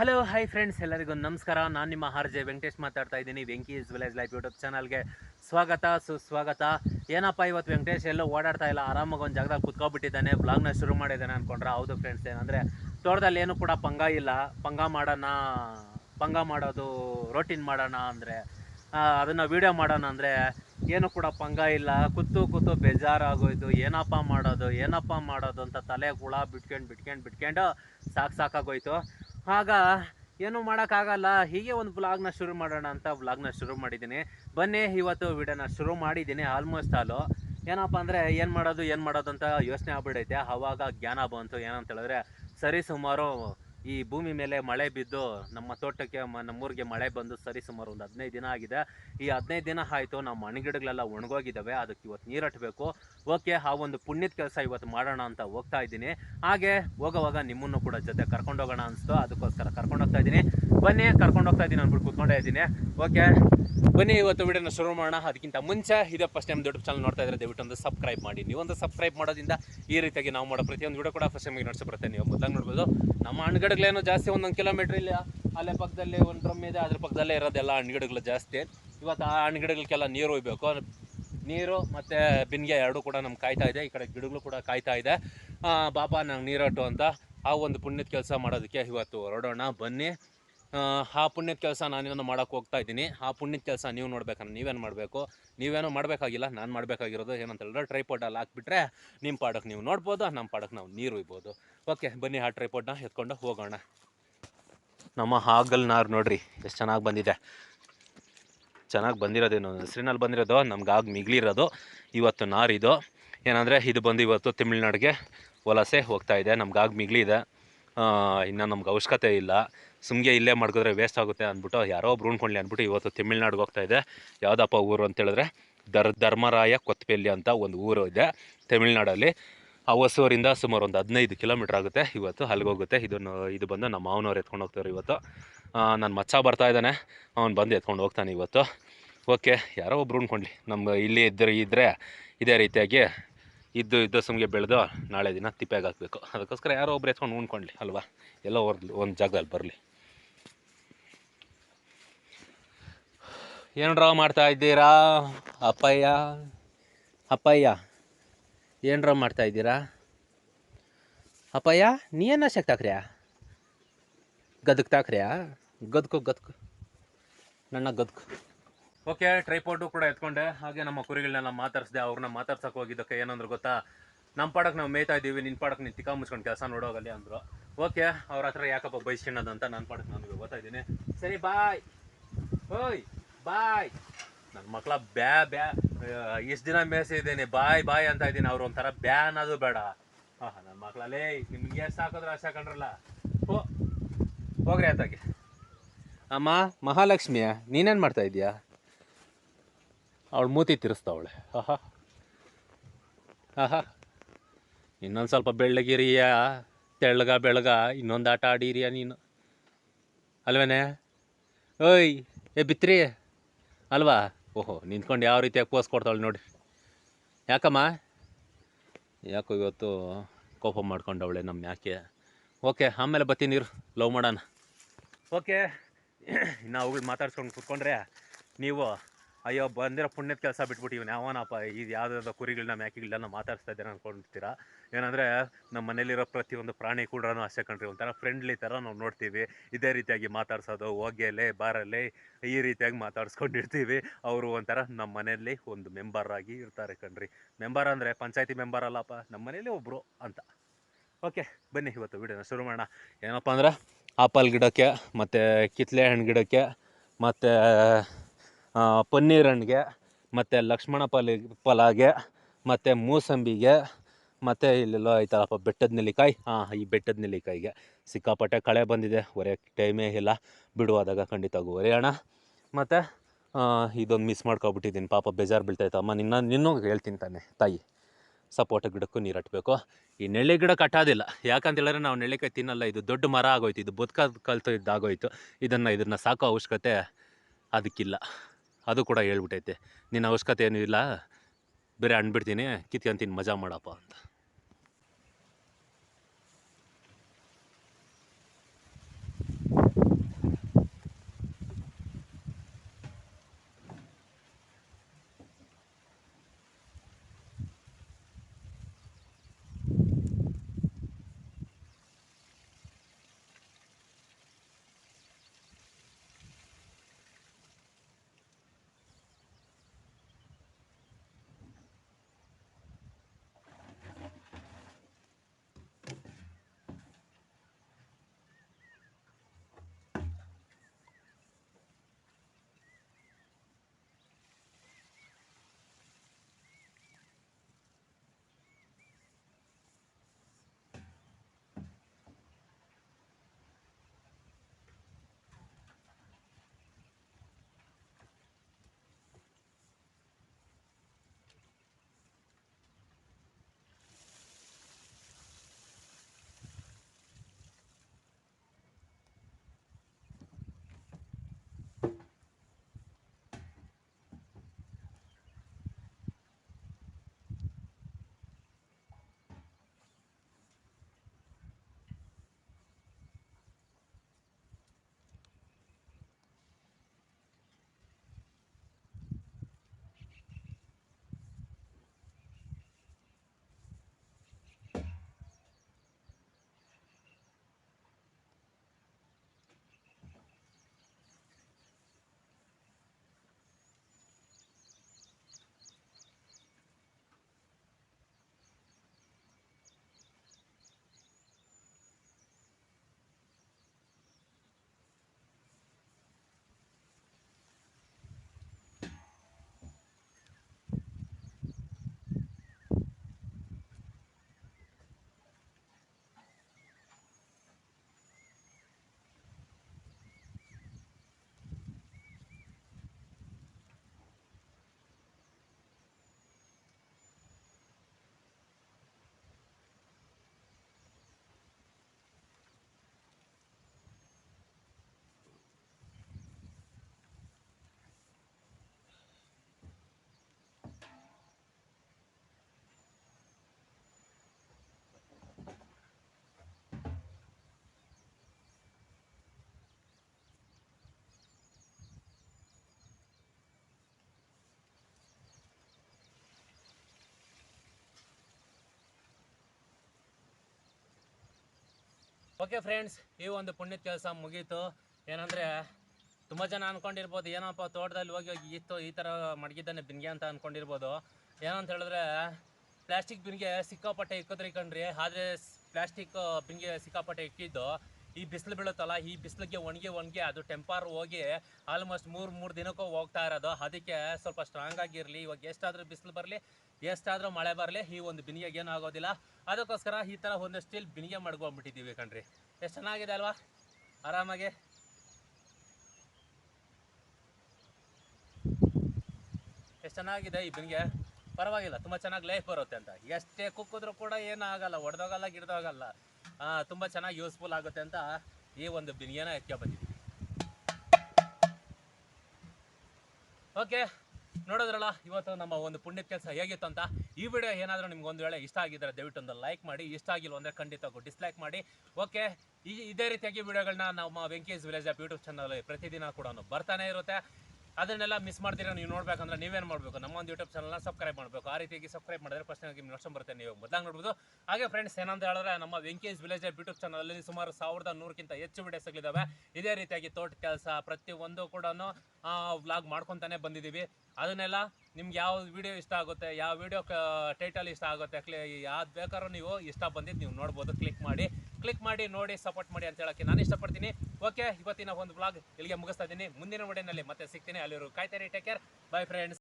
Hello hi friends ಎಲ್ಲರಿಗೂ ನಮಸ್ಕಾರ. ನಾನು ನಿಮ್ಮ ಆರ್ ಜೆ ವೆಂಕಟೇಶ್ ಮಾತಾಡ್ತಾ ಇದ್ದೀನಿ. ವೆಂಕೀಸ್ ವಿಲೇಜ್ ಲೈಫ್ ಯೂಟ್ಯೂಬ್ ಚಾನಲ್ಗೆ ಸ್ವಾಗತ, ಸುಸ್ವಾಗತ. ಏನಪ್ಪ ಇವತ್ತು ವೆಂಕಟೇಶ್, ಎಲ್ಲೋ ಓಡಾಡ್ತಾ ಇಲ್ಲ, ಆರಾಮಾಗಿ ಒಂದು ಜಾಗದಲ್ಲಿ ಕುತ್ಕೊಬಿಟ್ಟಿದ್ದಾನೆ ಬ್ಲಾಗ್ನ ಶುರು ಮಾಡಿದ್ದಾನೆ ಅನ್ಕೊಂಡ್ರೆ? ಹೌದು ಫ್ರೆಂಡ್ಸ್ ಏನಂದರೆ ತೋಟದಲ್ಲಿ ಏನು ಕೂಡ ಪಂಗ ಇಲ್ಲ. ಪಂಗ ಮಾಡೋಣ, ಪಂಗ ಮಾಡೋದು ರೋಟೀನ್ ಮಾಡೋಣ ಅಂದರೆ ಅದನ್ನು ವೀಡಿಯೋ ಮಾಡೋಣ ಅಂದರೆ ಏನು ಕೂಡ ಪಂಗ ಇಲ್ಲ. ಕೂತು ಕೂತು ಬೇಜಾರಾಗೋಯ್ತು. ಏನಪ್ಪ ಮಾಡೋದು ಏನಪ್ಪ ಮಾಡೋದು ಅಂತ ತಲೆ ಹುಳ ಬಿಟ್ಕೊಂಡು ಬಿಟ್ಕೊಂಡು ಬಿಟ್ಕೊಂಡು ಸಾಕು ಸಾಕಾಗೋಯ್ತು. ಆಗ ಏನು ಮಾಡೋಕ್ಕಾಗಲ್ಲ, ಹೀಗೆ ಒಂದು ವ್ಲಾಗ್ನ ಶುರು ಮಾಡೋಣ ಅಂತ ವ್ಲಾಗ್ನ ಶುರು ಮಾಡಿದ್ದೀನಿ. ಬನ್ನಿ, ಇವತ್ತು ವಿಡಿಯೋನ ಶುರು ಮಾಡಿದ್ದೀನಿ ಆಲ್ಮೋಸ್ಟ್ ಆಲು ಏನಪ್ಪ ಅಂದರೆ, ಏನು ಮಾಡೋದು ಏನು ಮಾಡೋದು ಅಂತ ಯೋಚನೆ ಆಗ್ಬಿಡೈತೆ. ಆವಾಗ ಜ್ಞಾನ ಬಂತು. ಏನಂತ ಹೇಳಿದ್ರೆ, ಸರಿ ಸುಮಾರು ಈ ಭೂಮಿ ಮೇಲೆ ಮಳೆ ಬಿದ್ದು ನಮ್ಮ ತೋಟಕ್ಕೆ ನಮ್ಮೂರಿಗೆ ಮಳೆ ಬಂದು ಸರಿ ಸುಮಾರು ಒಂದು ಹದಿನೈದು ದಿನ ಆಗಿದೆ. ಈ ಹದಿನೈದು ದಿನ ಆಯಿತು, ನಮ್ಮ ಹಣ್ಣುಗಿಡಗಳೆಲ್ಲ ಒಣಗೋಗಿದ್ದಾವೆ, ಅದಕ್ಕೆ ಇವತ್ತು ನೀರಟ್ಟಬೇಕು ಓಕೆ, ಆ ಒಂದು ಪುಣ್ಯದ ಕೆಲಸ ಇವತ್ತು ಮಾಡೋಣ ಅಂತ ಹೋಗ್ತಾ ಇದ್ದೀನಿ. ಹಾಗೆ ಹೋಗೋವಾಗ ನಿಮ್ಮನ್ನು ಕೂಡ ಜೊತೆ ಕರ್ಕೊಂಡು ಹೋಗೋಣ ಅನಿಸ್ತು. ಅದಕ್ಕೋಸ್ಕರ ಕರ್ಕೊಂಡು ಹೋಗ್ತಾ ಇದ್ದೀನಿ. ಬನ್ನಿ, ಕರ್ಕೊಂಡು ಹೋಗ್ತಾ ಇದ್ದೀನಿ ಅಂದ್ಬಿಟ್ಟು ಕೂತ್ಕೊಂಡೇ ಇದ್ದೀನಿ. ಓಕೆ, ಬನ್ನಿ, ಇವತ್ತು ವಿಡಿಯೋನ ಶುರು ಮಾಡೋಣ. ಅದಕ್ಕಿಂತ ಮುಂಚೆ ಇದೇ ಫಸ್ಟ್ ಟೈಮ್ ದೊಡ್ಡ ಚಾನಲ್ ನೋಡ್ತಾ ಇದ್ರೆ ದಯವಿಟ್ಟು ಒಂದು ಸಬ್ಸ್ಕ್ರೈಬ್ ಮಾಡಿ. ನೀವೊಂದು ಸಬ್ಸ್ಕ್ರೈಬ್ ಮಾಡೋದ್ರಿಂದ ಈ ರೀತಿಯಾಗಿ ನಾವು ಮಾಡೋ ಪ್ರತಿಯೊಂದು ವಿಡಿಯೋ ಕೂಡ ಫಸ್ಟ್ ಟೈಮಿಗೆ ನಡೆಸಿ ಬರುತ್ತೆ. ನೀವು ಮೊದಲಾಗಿ ನೋಡ್ಬೋದು. ನಮ್ಮ ಹಣ್ಣುಗಿಡಗಳೇನು ಜಾಸ್ತಿ ಒಂದೊಂದು ಕಿಲೋಮೀಟ್ರ್ ಇಲ್ಲ ಅಲ್ಲೇ ಪಕ್ಕದಲ್ಲಿ ಒಂದು ಡ್ರಮ್ ಇದೆ ಅದ್ರ ಪಕ್ಕದಲ್ಲೇ ಇರೋದೆಲ್ಲ ಹಣ್ಣುಗಿಡಗಳು ಜಾಸ್ತಿ. ಇವತ್ತು ಆ ಹಣ್ಣುಗಿಡಗಳಿಗೆಲ್ಲ ನೀರು ಒಯ್ಬೇಕು. ನೀರು ಮತ್ತು ಬಿನ್ಗೆ ಎರಡೂ ಕೂಡ ನಮ್ಗೆ ಕಾಯ್ತಾ ಇದೆ ಈ ಕಡೆ ಗಿಡಗಳು ಕೂಡ ಕಾಯ್ತಾ ಇದೆ. ಬಾಬಾ ನಂಗೆ ನೀರಟ್ಟು ಅಂತ ಆ ಒಂದು ಪುಣ್ಯದ ಕೆಲಸ ಮಾಡೋದಕ್ಕೆ ಇವತ್ತು ಹೊರಡೋಣ ಬನ್ನಿ. ಆ, ಪುಣ್ಯದ ಕೆಲಸ ನಾನೇನು ಮಾಡೋಕ್ಕೆ ಹೋಗ್ತಾ ಇದ್ದೀನಿ. ಆ ಪುಣ್ಯದ ಕೆಲಸ ನೀವು ನೋಡ್ಬೇಕಂದ್ರೆ ನೀವೇನು ಮಾಡಬೇಕು? ನೀವೇನೋ ಮಾಡಬೇಕಾಗಿಲ್ಲ ನಾನು ಮಾಡಬೇಕಾಗಿರೋದು ಏನಂತ ಹೇಳಿದ್ರೆ ಟ್ರೈಪೋಡಲ್ಲಿ ಹಾಕ್ಬಿಟ್ರೆ ನಿಮ್ಮ ಪಾಡಕ್ಕೆ ನೀವು ನೋಡ್ಬೋದು ನಮ್ಮ ಪಾಡಕ್ಕೆ ನಾವು ನೀರು ಒಯ್ಬೋದು. ಓಕೆ ಬನ್ನಿ ಆ ಟ್ರೈಪೋಡ್ನ ಎತ್ಕೊಂಡು ಹೋಗೋಣ. ನಮ್ಮ ಹಾಗಲ್ ನಾರು ನೋಡ್ರಿ, ಎಷ್ಟು ಚೆನ್ನಾಗಿ ಬಂದಿದೆ. ಚೆನ್ನಾಗಿ ಬಂದಿರೋದೇನು, ಹೆಸರಿನಲ್ಲಿ ಬಂದಿರೋದು, ನಮ್ಗೆ ಆಗ ಮಿಗ್ಲಿರೋದು, ಇವತ್ತು ನಾರಿದು. ಏನಂದರೆ, ಇದು ಬಂದು ಇವತ್ತು ತಮಿಳ್ನಾಡಿಗೆ ವಲಸೆ ಹೋಗ್ತಾ ಇದೆ, ನಮ್ಗೆ ಆಗ ಮಿಗ್ಲಿದೆ. ಇನ್ನು ನಮ್ಗೆ ಅವಶ್ಯಕತೆ ಇಲ್ಲ. ಸುಮ್ಗೆ ಇಲ್ಲೇ ಮಾಡ್ಕೋದ್ರೆ ವೇಸ್ಟ್ ಆಗುತ್ತೆ ಅಂದ್ಬಿಟ್ಟು, ಯಾರೋ ಒಬ್ರು ಉಣ್ಕೊಳ್ಳಿ ಅಂದ್ಬಿಟ್ಟು ಇವತ್ತು ತಮಿಳ್ನಾಡಿಗೆ ಹೋಗ್ತಾ ಇದೆ. ಯಾವುದಪ್ಪ ಊರು ಅಂತ ಹೇಳಿದ್ರೆ, ದರ್, ಧರ್ಮರಾಯ ಕೊತ್ಪೆಲ್ಲಿ ಅಂತ ಒಂದು ಊರು ಇದೆ ತಮಿಳ್ನಾಡಲ್ಲಿ. ಆ ಹೊಸೂರಿಂದ ಸುಮಾರು ಒಂದು ಹದಿನೈದು ಕಿಲೋಮೀಟ್ರ್ ಆಗುತ್ತೆ ಇವತ್ತು ಅಲ್ಲಿಗೆ ಹೋಗುತ್ತೆ ಇದನ್ನು, ಇದು ಬಂದು ನಮ್ಮ ಮಾವನವ್ರು ಎತ್ಕೊಂಡು ಹೋಗ್ತಾರೆ ಇವತ್ತು. ನನ್ನ ಮಚ್ಚ ಬರ್ತಾ ಇದ್ದಾನೆ. ಅವ್ನು ಬಂದು ಎತ್ಕೊಂಡು ಹೋಗ್ತಾನೆ ಇವತ್ತು. ಓಕೆ, ಯಾರೋ ಒಬ್ರು ಉಣ್ಕೊಳ್ಳಿ ನಮ್ಮ ಇಲ್ಲಿ ಇದ್ದರೆ ಇದ್ದರೆ ಇದೇ ರೀತಿಯಾಗಿ ಇದ್ದು ಇದ್ದು ಸುಮ್ಗೆ ಬೆಳೆದು ನಾಳೆ ದಿನ ತಿಪ್ಪೆಗೆ ಹಾಕಬೇಕು. ಅದಕ್ಕೋಸ್ಕರ ಯಾರೋ ಒಬ್ರು ಎತ್ಕೊಂಡು ಉಣ್ಕೊಳ್ಳಿ ಅಲ್ವಾ? ಎಲ್ಲೋ ಒಂದು ಒಂದು ಜಾಗದಲ್ಲಿ ಬರಲಿ. ಏನರ ಮಾಡ್ತಾ ಇದ್ದೀರಾ, ಅಪ್ಪಯ್ಯ? ಅಪ್ಪಯ್ಯ? ಏನರ ಮಾಡ್ತಾ ಇದ್ದೀರಾ? ಅಪ್ಪಯ್ಯ, ನೀ ಏನ ಶಕ್ ತಾಕ್ರ್ಯಾ? ಗದಕ್ ತಾಕ್ರ್ಯಾ? ಗದ್ಕು ಗದ್ಕು. ನನ್ನ ಗದ್ಕು. ಓಕೆ ಟ್ರೈಪೋರ್ಡು ಕೂಡ ಎತ್ಕೊಂಡೆ. ಹಾಗೆ ನಮ್ಮ ಕುರಿಗಳನ್ನೆಲ್ಲ ಮಾತಾಡ್ಸಿದೆ ಅವ್ರನ್ನ ಮಾತಾಡ್ಸಕ್ಕೆ ಹೋಗಿದ್ದಕ್ಕೆ ಏನಂದ್ರು ಗೊತ್ತಾ? ನಮ್ಮ ಪಾಡಕ್ಕೆ ನಾವು ಮೇಯ್ತಾ ಇದ್ದೀವಿ ನಿನ್ನ ಪಾಡಕ್ಕೆ ನೀನು ತಿಕ್ಕ ಮುಚ್ಕೊಂಡು ಕೆಲಸ ನೋಡೋಗಲ್ಲಿ ಅಂದರು. ಓಕೆ, ಅವ್ರ ಹತ್ರ ಯಾಕಪ್ಪ ಬಯಸ್ಕೊಂಡದಂತ ನನ್ನ ಪಾಡಕ್ಕೆ ನನಗೆ ಗೊತ್ತಾ ಇದ್ದೀನಿ. ಸರಿ, ಬಾಯ್. ಓಯ್, ಬಾಯ್. ನನ್ನ ಮಕ್ಕಳ ಬ್ಯಾ ಬ್ಯಾ. ಇಷ್ಟು ದಿನ ಮೇಸಿದ್ದೀನಿ ಬಾಯ್ ಬಾಯ್ ಅಂತ ಇದ್ದೀನಿ. ಅವ್ರು ಒಂಥರ ಬ್ಯಾನ್ ಅದು ಬೇಡ. ಹಾಂ ನನ್ನ ಮಕ್ಕಳಲ್ಲೇ ನಿಮ್ಗೆ ಎಷ್ಟು ಹಾಕಿದ್ರೆ ಅಷ್ಟು ಹಾಕೊಂಡ್ರಲ್ಲ ಓ, ಹೋಗ್ರಿ ಆತಾಗೆ. ಅಮ್ಮ, ಮಹಾಲಕ್ಷ್ಮಿಯ, ನೀನೇನು ಮಾಡ್ತಾ ಇದೀಯಾ ಅವಳು ಮೂತಿ ತಿರ್ಸ್ತಾವಳೆ. ಆಹಾ. ಆಹಾ. ಇನ್ನೊಂದು ಸ್ವಲ್ಪ ಬೆಳ್ಳಗಿರಿಯ? ತೆಳ್ಳಗ ಬೆಳಗ ಇನ್ನೊಂದು ಆಟ ಆಡಿರಿಯ ನೀನು? ಅಲ್ವೇನೆ? ಓಯ್, ಏ ಬಿತ್ರಿ. ಅಲ್ವಾ? ಓಹೋ, ನಿಂತ್ಕೊಂಡು ಯಾವ ರೀತಿಯಾಗಿ ಪೋಸ್ ಕೊಡ್ತಾಳೆ ನೋಡಿ. ಯಾಕಮ್ಮ? ಯಾಕೋ ಇವತ್ತು ಕೋಪ ಮಾಡ್ಕೊಂಡವಳೆ ನಮ್ಮ ಯಾಕೆ? ಓಕೆ ಆಮೇಲೆ ಬತ್ತೀನಿ ನೀರು ಲವ್ ಮಾಡೋಣ. ಓಕೆ ಇನ್ನು ಅವುಗಳು ಮಾತಾಡ್ಸ್ಕೊಂಡು ಕೂತ್ಕೊಂಡ್ರೆ ನೀವು ಅಯ್ಯೋ, ಬಂದಿರೋ ಪುಣ್ಯದ ಕೆಲಸ ಬಿಟ್ಬಿಟ್ಟು ಯಾವನಪ್ಪ? ಇದು ಯಾವುದಾದ್ರು ಕುರಿಗಳನ್ನ ಮೇಕೆಗಳನ್ನ ಮಾತಾಡ್ಸ್ತಾ ಇದ್ದಾರೆ ಅಂದ್ಕೊಂಡಿರ್ತೀರಾ ಏನಂದರೆ ನಮ್ಮ ಮನೇಲಿರೋ ಪ್ರತಿಯೊಂದು ಪ್ರಾಣಿ ಕೂಡ ಅಷ್ಟೇ ಕಣ್ರಿ. ಒಂಥರ ಫ್ರೆಂಡ್ಲಿ ಥರ ನಾವು ನೋಡ್ತೀವಿ. ಇದೇ ರೀತಿಯಾಗಿ ಮಾತಾಡ್ಸೋದು, ಹೋಗ್ಯಲೆ ಬಾರಲ್ಲೇ ಈ ರೀತಿಯಾಗಿ ಮಾತಾಡ್ಸ್ಕೊಂಡಿರ್ತೀವಿ. ಅವರು ಒಂಥರ ನಮ್ಮ ಮನೆಯಲ್ಲಿ ಒಂದು ಮೆಂಬರ್ ಆಗಿ ಇರ್ತಾರೆ ಕಣ್ರಿ. ಮೆಂಬರ್ ಅಂದರೆ ಪಂಚಾಯತಿ ಮೆಂಬರ್ ಅಲ್ಲಪ್ಪ? ನಮ್ಮ ಮನೇಲಿ ಒಬ್ಬರು ಅಂತ. ಓಕೆ ಬನ್ನಿ ಇವತ್ತು ವಿಡಿಯೋನ ಶುರು ಮಾಡೋಣ. ಏನಪ್ಪ ಅಂದ್ರೆ, ಆಪಲ್ ಗಿಡಕ್ಕೆ, ಮತ್ತು ಕಿತ್ಲೆ ಹಣ್ಣು ಗಿಡಕ್ಕೆ, ಮತ್ತು ಪನ್ನೀರ್ ಹಣ್ಣಿಗೆ ಮತ್ತು ಲಕ್ಷ್ಮಣ ಪಲಿ ಫಲಾಗೆ ಮತ್ತು ಮೂಸಂಬಿಗೆ, ಮತ್ತು ಇಲ್ಲೆಲ್ಲೋ ಐತಲ್ಲಪ್ಪ ಬೆಟ್ಟದ ನೆಲ್ಲಿಕಾಯಿ. ಹಾಂ ಈ ಬೆಟ್ಟದ ನೆಲ್ಲಿಕಾಯಿಗೆ ಸಿಕ್ಕಾಪಟ್ಟೆ ಕಳೆ ಬಂದಿದೆ. ಒರೆಯೋಕ್ಕೆ ಟೈಮೇ ಇಲ್ಲ. ಬಿಡುವಾದಾಗ ಖಂಡಿತ ಒರೆಯೋಣ ಮತ್ತು ಇದೊಂದು ಮಿಸ್ ಮಾಡ್ಕೊಬಿಟ್ಟಿದ್ದೀನಿ. ಪಾಪ ಬೇಜಾರು ಬೀಳ್ತೈತೆ ಅಮ್ಮ. ನಿನ್ನ, ನಿನ್ನೂ ಹೇಳ್ತೀನಿ ತಾನೆ, ತಾಯಿ. ಸಪೋಟ ಗಿಡಕ್ಕೂ ನೀರು ಹಟ್ಟಬೇಕು ಈ ನೆಳ್ಳಿ ಗಿಡ ಕಟ್ಟೋದಿಲ್ಲ. ಯಾಕಂತೇಳಿದ್ರೆ ನಾವು ನೆಳ್ಳಿಕಾಯಿ ತಿನ್ನಲ್ಲ. ಇದು ದೊಡ್ಡ ಮರ ಆಗೋಯ್ತು. ಇದು ಬದುಕ ಕಲ್ತು ಇದ್ದಾಗೋಯ್ತು ಇದನ್ನು ಇದನ್ನು ಸಾಕೋ ಅವಶ್ಯಕತೆ ಅದಕ್ಕಿಲ್ಲ. ಅದು ಕೂಡ ಹೇಳ್ಬಿಟ್ಟೈತೆ. ನಿನ್ನ ಅವಶ್ಯಕತೆ ಏನೂ ಇಲ್ಲ? ಬೇರೆ ಅಂದ್ಬಿಡ್ತೀನಿ ಕಿತ್ಕೊಂತೀನಿ ಮಜಾ ಮಾಡಪ್ಪ ಅಂತ. ಓಕೆ ಫ್ರೆಂಡ್ಸ್ ಈ ಒಂದು ಪುಣ್ಯದ ಕೆಲಸ ಮುಗೀತು. ಏನಂದರೆ, ತುಂಬ ಜನ ಅಂದ್ಕೊಂಡಿರ್ಬೋದು ಏನಪ್ಪ ತೋಟದಲ್ಲಿ ಹೋಗಿ ಹೋಗಿ ಇತ್ತು, ಈ ಥರ ಮಡಗಿದ್ದಾನೆ ಬಿನ್ಗೆ ಅಂತ ಅಂದ್ಕೊಂಡಿರ್ಬೋದು ಏನಂತ ಹೇಳಿದ್ರೆ ಪ್ಲಾಸ್ಟಿಕ್ ಬಿನ್ಗೆ ಸಿಕ್ಕಾಪಟ್ಟೆ ಇಕ್ಕಿದ್ರಿ ಕಣ್ರಿ. ಆದರೆ ಪ್ಲಾಸ್ಟಿಕ್ ಬಿನ್ಗೆ ಸಿಕ್ಕಾಪಟ್ಟೆ ಇಕ್ಕಿದ್ದು. ಈ ಬಿಸಿಲು ಬೀಳುತ್ತಲ್ಲ, ಈ ಬಿಸಿಲಿಗೆ ಒಣಗಿ ಒಣಗಿ ಅದು ಟೆಂಪರ್ ಹೋಗಿ ಆಲ್ಮೋಸ್ಟ್ ಮೂರು ಮೂರು ದಿನಕ್ಕೂ ಹೋಗ್ತಾ ಇರೋದು. ಅದಕ್ಕೆ ಸ್ವಲ್ಪ ಸ್ಟ್ರಾಂಗ್ ಆಗಿರಲಿ, ಇವಾಗ ಎಷ್ಟಾದರೂ ಬಿಸಿಲು ಬರಲಿ, ಎಷ್ಟಾದರೂ ಮಳೆ ಬರಲಿ, ಈ ಒಂದು ಬಿನಿಗೆ ಆಗೋದಿಲ್ಲ. ಅದಕ್ಕೋಸ್ಕರ ಈ ಥರ ಒಂದಷ್ಟು ಇಲ್ಲಿ ಬಿನಿಗೆ ಮಾಡ್ಕೊಂಡ್ಬಿಟ್ಟಿದ್ದೀವಿ ಕಣ್ರಿ. ಎಷ್ಟು ಚೆನ್ನಾಗಿದೆ ಅಲ್ವಾ? ಆರಾಮಾಗಿ? ಎಷ್ಟು ಚೆನ್ನಾಗಿದೆ ಈ ಬಿನಿಗೆ ಪರವಾಗಿಲ್ಲ, ತುಂಬ ಚೆನ್ನಾಗಿ ಲೈಫ್ ಬರುತ್ತೆ ಅಂತ. ಎಷ್ಟೇ ಕುಕ್ಕಿದ್ರು ಕೂಡ ಏನೂ ಆಗಲ್ಲ, ಒಡೆದೋಗಲ್ಲ, ಗಿಡ್ದೋಗಲ್ಲ. ತುಂಬ ಚೆನ್ನಾಗಿ ಯೂಸ್ಫುಲ್ ಆಗುತ್ತೆ ಅಂತ ಈ ಒಂದು ಬಿನಿಯನ ಎತ್ಕೊ ಬಂದಿದ್ದೀವಿ ಓಕೆ ನೋಡೋದ್ರಲ್ಲ, ಇವತ್ತು ನಮ್ಮ ಒಂದು ಪುಣ್ಯದ ಕೆಲಸ ಹೇಗಿತ್ತು ಅಂತ ಈ ವಿಡಿಯೋ ಏನಾದರೂ ನಿಮ್ಗೆ ಒಂದು ವೇಳೆ ಇಷ್ಟ ಆಗಿದ್ರೆ ದಯವಿಟ್ಟು ಒಂದು ಲೈಕ್ ಮಾಡಿ, ಇಷ್ಟ ಆಗಿಲ್ಲ ಅಂದರೆ ಖಂಡಿತ ಡಿಸ್ಲೈಕ್ ಮಾಡಿ. ಓಕೆ ಈ ಇದೇ ರೀತಿಯಾಗಿ ವಿಡಿಯೋಗಳನ್ನ ನಮ್ಮ Venkesh village of YouTube channel ಪ್ರತಿದಿನ ಕೂಡ ಬರ್ತಾನೆ ಇರುತ್ತೆ. ಅದನ್ನೆಲ್ಲ ಮಿಸ್ ಮಾಡ್ತೀರಾ ನೀವು ನೋಡ್ಬೇಕಂದ್ರೆ ನೀವೇನು ಮಾಡಬೇಕು? ನಮ್ಮ ಒಂದು ಯೂಟ್ಯೂಬ್ ಚಾನಲ್ನ ಸಬ್ಸ್ಕ್ರೈಬ್ ಮಾಡಬೇಕು. ಆ ರೀತಿಯಾಗಿ ಸಬ್ಸ್ಕ್ರೈಬ್ ಮಾಡಿದ್ರೆ ಫಸ್ಟ್ ನಿಮಗೆ ನೋಡ್ಕೊಂಡು ಬರುತ್ತೆ ನೀವು. ಮೊದಲಾಗಿ ನೋಡ್ಬೋದು. ಹಾಗೆ ಫ್ರೆಂಡ್ಸ್ ಏನಂತ ಹೇಳಿದ್ರೆ ನಮ್ಮ ವೆಂಕೇಶ್ ವಿಲೇಜ್ ಯೂಟ್ಯೂಬ್ ಚಾನಲಲ್ಲಿ ಸುಮಾರು ಸಾವಿರದ ನೂರಕ್ಕಿಂತ ಹೆಚ್ಚು ವಿಡಿಯೋಸ್ಗಳಿದ್ದಾವೆ ಇದೇ ರೀತಿಯಾಗಿ ತೋಟ ಕೆಲಸ ಪ್ರತಿಯೊಂದು ಕೂಡ ವ್ಲಾಗ್ ಮಾಡ್ಕೊತಾನೆ ಬಂದಿದ್ದೀವಿ ಅದನ್ನೆಲ್ಲ ನಿಮ್ಗೆ ಯಾವ ವಿಡಿಯೋ ಇಷ್ಟ ಆಗುತ್ತೆ, ಯಾವ ವಿಡಿಯೋ ಟೈಟಲ್ ಇಷ್ಟ ಆಗುತ್ತೆ ಕ್ಲಿ ಯಾವ್ದು ಬೇಕಾದ್ರೂ ನೀವು ಇಷ್ಟ ಬಂದಿದ್ದು ನೀವು ನೋಡ್ಬೋದು ಕ್ಲಿಕ್ ಮಾಡಿ. ಕ್ಲಿಕ್ ಮಾಡಿ, ನೋಡಿ ಸಪೋರ್ಟ್ ಮಾಡಿ ಅಂತ ಹೇಳಕ್ಕೆ ನಾನು ಇಷ್ಟಪಡ್ತೀನಿ. ಓಕೆ ಇವತ್ತಿನ ಒಂದು ಬ್ಲಾಗ್ ಇಲ್ಲಿಗೆ ಮುಗಿಸ್ತಾ ಇದ್ದೀನಿ. ಮುಂದಿನ ವಿಡಿಯೋನಲ್ಲಿ ಮತ್ತೆ ಸಿಗ್ತೀನಿ. ಅಲ್ಲಿರು ಕಾಯ್ತಾರೆ ಟೇಕ್ ಕೇರ್ ಬೈ ಫ್ರೆಂಡ್ಸ್